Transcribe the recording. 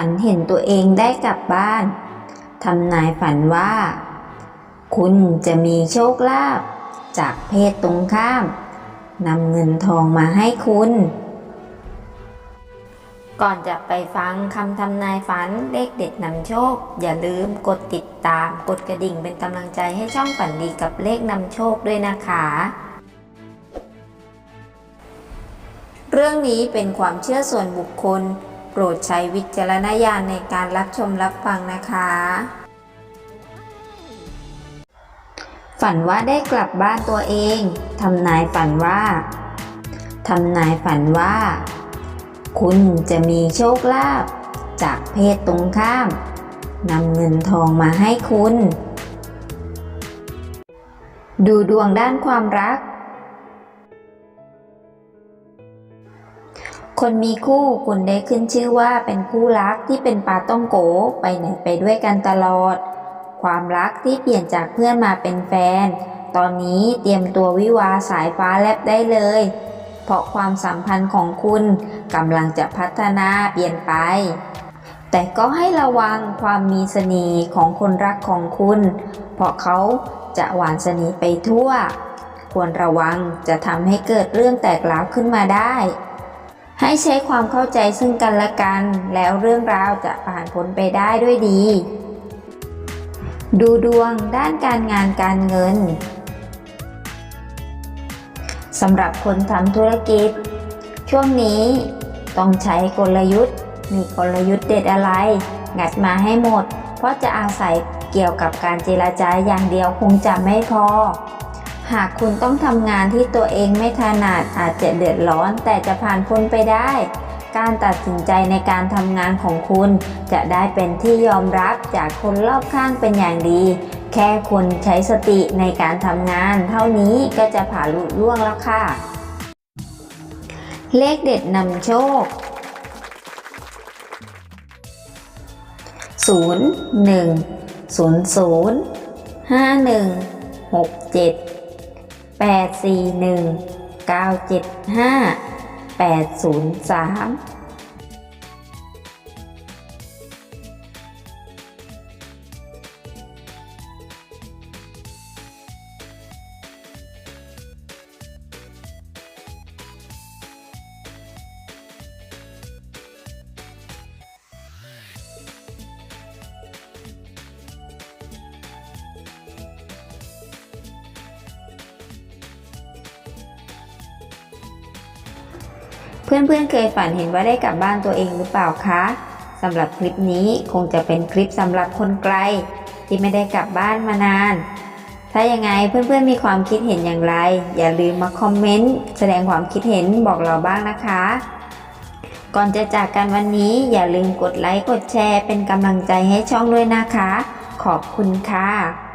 ฝันเห็นตัวเองได้กลับบ้านทำนายฝันว่า คุณจะมีโชคลาภจากเพศตรงข้ามนำเงินทองมาให้คุณ ก่อนจะไปฟังคำทำนายฝันเลขเด็ดนำโชค อย่าลืมกดติดตามกดกระดิ่งเป็นกำลังใจให้ช่องฝันดีกับเลขนำโชคด้วยนะคะ เรื่องนี้เป็นความเชื่อส่วนบุคคล ปรดใช้วิจารณญาณในการรับชมรับฟังนะคะ ฝันว่าได้กลับบ้านตัวเองทำนายฝันว่าทำนายฝันว่า คุณจะมีโชคลาภจากเพศตรงข้ามนำเงินทองมาให้คุณ ดูดวงด้านความรัก คนมีคู่คุณได้ขึ้นชื่อว่าเป็นคู่รักที่เป็นปาต้องโกไปไหนไปด้วยกันตลอด ความรักที่เปลี่ยนจากเพื่อนมาเป็นแฟน ตอนนี้เตรียมตัววิวาสายฟ้าแลบได้เลย เพราะความสัมพันธ์ของคุณกำลังจะพัฒนาเปลี่ยนไป แต่ก็ให้ระวังความมีเสน่ห์ของคนรักของคุณ เพราะเขาจะหวานเสน่ห์ไปทั่ว ควรระวังจะทำให้เกิดเรื่องแตกร้าวขึ้นมาได้ ให้ใช้ความเข้าใจซึ่งกันและกัน แล้วเรื่องราวจะผ่านพ้นไปได้ด้วยดี ดูดวงด้านการงานการเงินสำหรับคนทำธุรกิจ ช่วงนี้ต้องใช้กลยุทธ์ มีกลยุทธ์เด็ดอะไร งัดมาให้หมด เพราะจะอาศัยเกี่ยวกับการเจรจาอย่างเดียวคงจะไม่พอ หากคุณต้องทำงานที่ตัวเองไม่ถนัดอาจจะเดือดร้อนแต่จะผ่านพ้นไปได้ การตัดสินใจในการทำงานของคุณ จะได้เป็นที่ยอมรับจากคนรอบข้างเป็นอย่างดี แค่คุณใช้สติในการทำงาน เท่านี้ก็จะผ่านลุล่วงแล้วค่ะ เลขเด็ดนำโชค 0 1 0 0 5 1 6 7 8 4 1 เพื่อนๆเคยฝันเห็นว่าได้กลับบ้านตัวเองหรือเปล่าคะสำหรับคลิปนี้คงจะเป็นคลิปสำหรับคนไกล ที่ไม่ได้กลับบ้านมานาน ถ้ายังไงเพื่อนๆมีความคิดเห็นอย่างไร อย่าลืมมาคอมเมนต์แสดงความคิดเห็นบอกเราบ้างนะคะ ก่อนจะจากกันวันนี้อย่าลืมกดไลค์กดแชร์เป็นกำลังใจให้ช่องด้วยนะคะ ขอบคุณค่ะ